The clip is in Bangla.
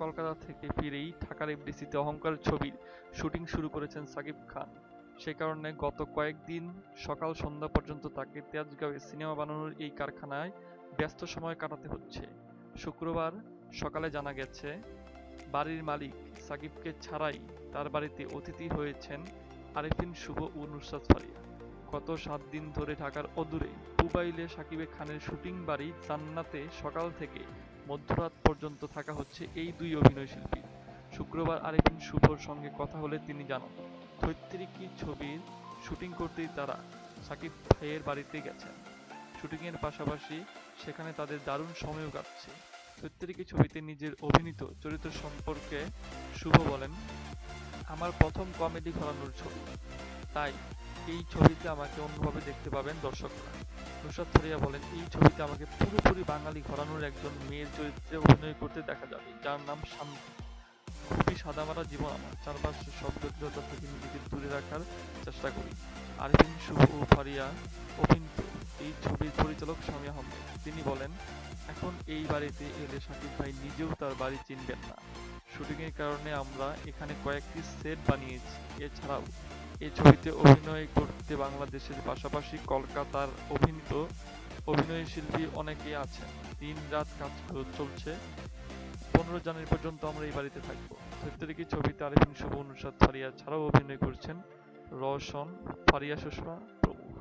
কলকাতা থেকে ফিরেই ঢাকার এফডিসিতে অহংকার ছবির শুটিং শুরু করেছেন সাকিব খান। সে কারণে গত কয়েকদিন সকাল সন্ধ্যা পর্যন্ত তাকে তেজগাঁওয়ে সিনেমা বানানোর এই কারখানায় ব্যস্ত সময় কাটাতে হচ্ছে। শুক্রবার সকালে জানা গেছে, বাড়ির মালিক সাকিবকে ছাড়াই তার বাড়িতে অতিথি হয়েছেন আরেফিন শুভ ও নুসরাত ফারিয়া। গত সাত দিন ধরে ঢাকার অদূরে পুবাইলে সাকিবে খানের শুটিং বাড়ি জান্নাতে সকাল থেকে মধ্যরাত পর্যন্ত থাকা হচ্ছে এই দুই অভিনয়শিল্পী। শুক্রবার আরেফিন শুভর সঙ্গে কথা হলে তিনি জানান, থৈত্রিকি ছবির শুটিং করতেই তারা সাকিব ভাইয়ের বাড়িতে গেছেন। শুটিংয়ের পাশাপাশি সেখানে তাদের দারুণ সময়ও কাটছে। প্রত্যেকটি ছবিতে নিজের অভিনীত চরিত্র সম্পর্কে শুভ বলেন, আমার প্রথম কমেডি ঘরানোর ছবি। তাই এই ছবিতে আমাকে অন্যভাবে দেখতে পাবেন দর্শকরা। নুসরাত ফারিয়া বলেন, এই ছবিতে আমাকে পুরোপুরি বাঙালি ঘরানোর একজন মেয়ের চরিত্রে অভিনয় করতে দেখা যাবে, যার নাম শান্তি। খুবই সাদামাটা জীবন আমার চারপাশের জটিলতা থেকে নিজেকে দূরে রাখার চেষ্টা করি। আরফিন শুভ ও ফারিয়া অভিনীত এই ছবির পরিচালক স্বামী আহমেদ। তিনি বলেন, এখন এই বাড়িতে এলে সাকিব ভাই নিজেও তার বাড়ি চিনবেন না। শুটিংয়ের কারণে আমরা এখানে কয়েকটি সেট বানিয়েছি, এছাড়াও এই ছবিতে অভিনয় করতে বাংলাদেশের পাশাপাশি কলকাতার অভিনীত অভিনয় শিল্পী অনেকেই আছেন। দিন রাত কাজ চলছে। পনেরো জানুয়ারি পর্যন্ত আমরা এই বাড়িতে থাকব। কি ছবিতে আরিফিন শুভ অনুসাদ ফারিয়া ছাড়াও অভিনয় করছেন রওশন, ফারিয়া সুষমা প্রমুখ।